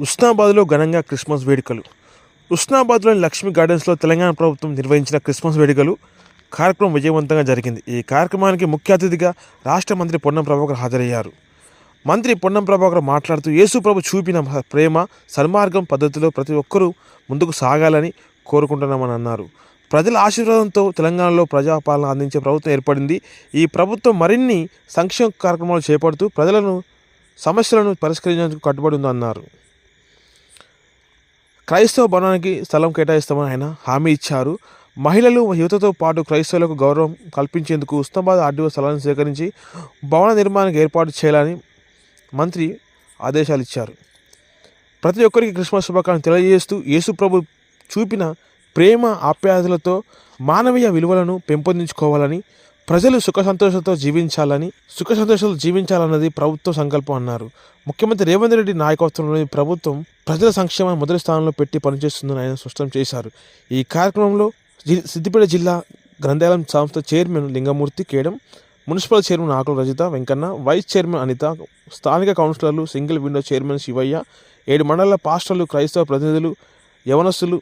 ఉస్నాబాద్లో ఘనంగా క్రిస్మస్ వేడుకలు. ఉస్నాబాద్లోని లక్ష్మీ గార్డెన్స్లో తెలంగాణ ప్రభుత్వం నిర్వహించిన క్రిస్మస్ వేడుకలు కార్యక్రమం విజయవంతంగా జరిగింది. ఈ కార్యక్రమానికి ముఖ్య అతిథిగా రాష్ట్ర మంత్రి పొన్నం ప్రభాకర్ హాజరయ్యారు. మంత్రి పొన్నం ప్రభాకర్ మాట్లాడుతూ యేసు ప్రభు చూపిన ప్రేమ సన్మార్గం పద్ధతిలో ప్రతి ఒక్కరూ ముందుకు సాగాలని కోరుకుంటున్నామని అన్నారు. ప్రజల ఆశీర్వాదంతో తెలంగాణలో ప్రజాపాలన అందించే ప్రభుత్వం ఏర్పడింది. ఈ ప్రభుత్వం మరిన్ని సంక్షేమ కార్యక్రమాలు చేపడుతూ ప్రజలను సమస్యలను పరిష్కరించేందుకు కట్టుబడి ఉందన్నారు. క్రైస్తవ భవనానికి స్థలం కేటాయిస్తామని ఆయన హామీ ఇచ్చారు. మహిళలు యువతతో పాటు క్రైస్తవులకు గౌరవం కల్పించేందుకు ఉస్మాబాద్ ఆర్డీఓ స్థలాన్ని సేకరించి భవన నిర్మాణానికి ఏర్పాటు చేయాలని మంత్రి ఆదేశాలు ఇచ్చారు. ప్రతి ఒక్కరికి క్రిస్మస్ శుభాకాంక్షలు తెలియజేస్తూ యేసు ప్రభు చూపిన ప్రేమ ఆప్యాయతలతో మానవీయ విలువలను పెంపొందించుకోవాలని ప్రజలు సుఖ సంతోషాలతో జీవించాలని సుఖ సంతోషాలు జీవించాలన్నది ప్రభుత్వ సంకల్పం అన్నారు. ముఖ్యమంత్రి రేవంత్ రెడ్డి నాయకత్వంలోని ప్రభుత్వం ప్రజల సంక్షేమాన్ని మొదటి స్థానంలో పెట్టి పనిచేస్తుందని ఆయన స్పష్టం చేశారు. ఈ కార్యక్రమంలో సిద్దిపేట జిల్లా గ్రంథాలయం సంస్థ chairman Lingamurthy కేడం municipal chairman Akula Rajitha Venkanna vice chairman Anitha స్థానిక కౌన్సిలర్లు సింగిల్ విండో చైర్మన్ శివయ్య ఏడు మండల పాస్టర్లు క్రైస్తవ ప్రతినిధులు యవనస్తులు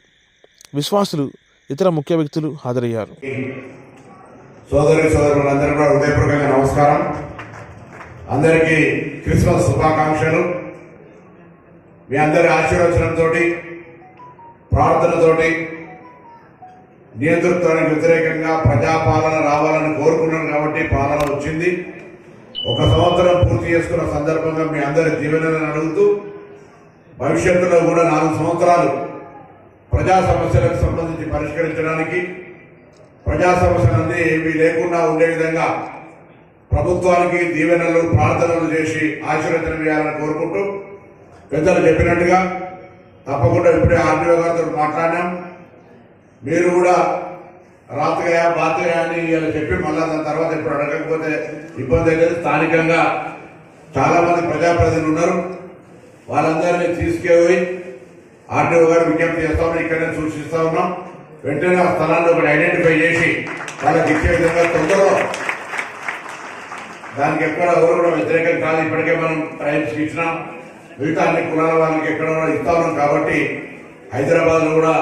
విశ్వాసులు ఇతర ముఖ్య వ్యక్తులు హాజరయ్యారు. సోదరి సోదరులందరూ కూడా హృదయపూర్వకంగా నమస్కారం. అందరికీ క్రిస్మస్ శుభాకాంక్షలు. మీ అందరి ఆశీర్వచనంతో ప్రార్థనతోటి నియంతృత్వానికి వ్యతిరేకంగా ప్రజాపాలన రావాలని కోరుకున్నాను కాబట్టి పాలన వచ్చింది. ఒక సంవత్సరం పూర్తి చేసుకున్న సందర్భంగా మీ అందరి దీవెనలను అడుగుతూ భవిష్యత్తులో కూడా నాలుగు సంవత్సరాలు ప్రజా సమస్యలకు సంబంధించి పరిష్కరించడానికి ప్రజా సమస్యలన్నీ ఏమీ లేకుండా ఉండే విధంగా ప్రభుత్వానికి దీవెనలు ప్రార్థనలు చేసి ఆశీర్వచనం చేయాలని కోరుకుంటూ పెద్దలు చెప్పినట్టుగా తప్పకుండా ఇప్పుడే ఆర్డీఓ గారితో మాట్లాడినాం. మీరు కూడా రాత్రిగా బాత్రగా అని ఇలా చెప్పి మళ్ళా దాని తర్వాత ఇప్పుడు అడగకపోతే ఇబ్బంది అయితే స్థానికంగా చాలామంది ప్రజాప్రతినిధులు ఉన్నారు. వాళ్ళందరినీ తీసుకెళ్ళి ఆర్డీఓ గారు విజ్ఞప్తి చేస్తామని ఇక్కడనే సూచిస్తా ఉన్నాం. వెంటనే ఆ స్థలాన్ని ఒకటి ఐడెంటిఫై చేసి వాళ్ళకి ఇచ్చే విధంగా తొందరలో దానికి ఎక్కడ ఎవరు కూడా వ్యతిరేకం కాదు. ఇప్పటికే మనం టైమ్స్ ఇచ్చినాం మిగతా అన్ని కులాల వాళ్ళకి ఎక్కడ కూడా ఇస్తా ఉన్నాం కాబట్టి హైదరాబాద్లో కూడా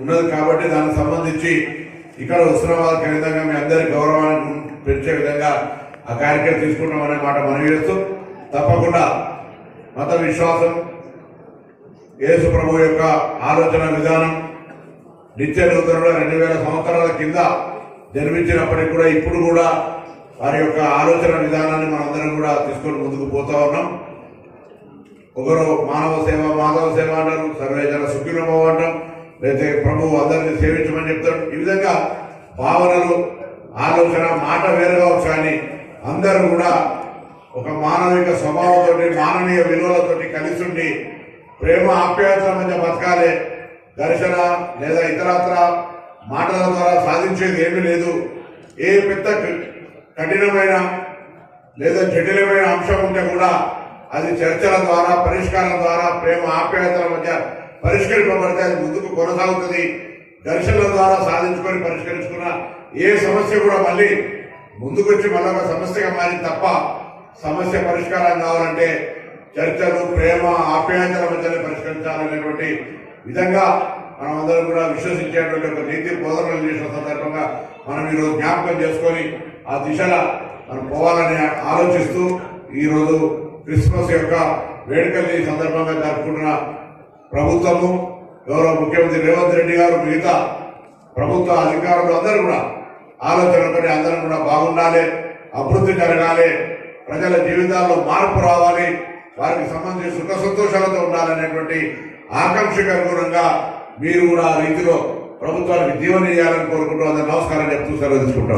ఉన్నది కాబట్టి దానికి సంబంధించి ఇక్కడ ఉస్మానాబాద్ విధంగా మీ అందరి గౌరవాన్ని పెంచే విధంగా ఆ కార్యక్రమం తీసుకుంటాం అనే మాట మనవి చేస్తూ తప్పకుండా మత విశ్వాసం యేసు ప్రభు యొక్క ఆలోచన విధానం నిత్య నూతనంలో రెండు వేల సంవత్సరాల కింద జన్మించినప్పటికీ కూడా ఇప్పుడు కూడా వారి యొక్క ఆలోచన విధానాన్ని మనందరం కూడా తీసుకొని ముందుకు పోతా ఉన్నాం. ఒకరు మానవ సేవ మాధవ సేవ అంటారు సర్వేజన సుఖినభవ అంటాం. లేకపోతే ప్రభువు అందరినీ సేవించమని చెప్తాడు. ఈ విధంగా భావనలు ఆలోచన మాట వేరుగా కానీ అందరూ కూడా ఒక మానవిక స్వభావంతో మానవీయ విలువలతోటి కలిసి ఉండి ప్రేమ ఆప్యాయతల మధ్య బతకాలి. దర్శన లేదా ఇతరత్ర మాటల ద్వారా సాధించేది ఏమీ లేదు. ఏ పెద్ద కఠినమైన లేదా జటిలమైన అంశం ఉంటే కూడా అది చర్చల ద్వారా పరిష్కారం ద్వారా ప్రేమ ఆప్యాయతల మధ్య పరిష్కరింపబడితే అది ముందుకు కొనసాగుతుంది. దర్శనల ద్వారా సాధించుకొని పరిష్కరించుకున్న ఏ సమస్య కూడా మళ్ళీ ముందుకొచ్చి మళ్ళీ ఒక సమస్యగా మారింది తప్ప సమస్య పరిష్కారం కావాలంటే చర్చలు ప్రేమ ఆప్యాయతల మధ్యనే పరిష్కరించాలనేటువంటి విధంగా మనం అందరం కూడా విశ్వసించేటువంటి ఒక నీతి బోధనలు చేసిన సందర్భంగా మనం ఈరోజు జ్ఞాపకం చేసుకొని ఆ దిశగా మనం పోవాలని ఆలోచిస్తూ ఈరోజు క్రిస్మస్ యొక్క వేడుకల్ని ఈ సందర్భంగా జరుపుకుంటున్న ప్రభుత్వము గౌరవ ముఖ్యమంత్రి రేవంత్ రెడ్డి గారు మిగతా ప్రభుత్వ అధికారులు అందరూ కూడా ఆలోచనతో అందరం కూడా బాగుండాలి అభివృద్ధి జరగాలి ప్రజల జీవితాల్లో మార్పు రావాలి వారికి సంబంధించి సుఖ సంతోషాలతో ఉండాలనేటువంటి ఆకాంక్షకు అనుగుణంగా మీరు కూడా ఆ రీతిలో ప్రభుత్వానికి జీవన చేయాలని కోరుకుంటూ అందరు నమస్కారం చెప్తూ సెలవు తీసుకుంటాం.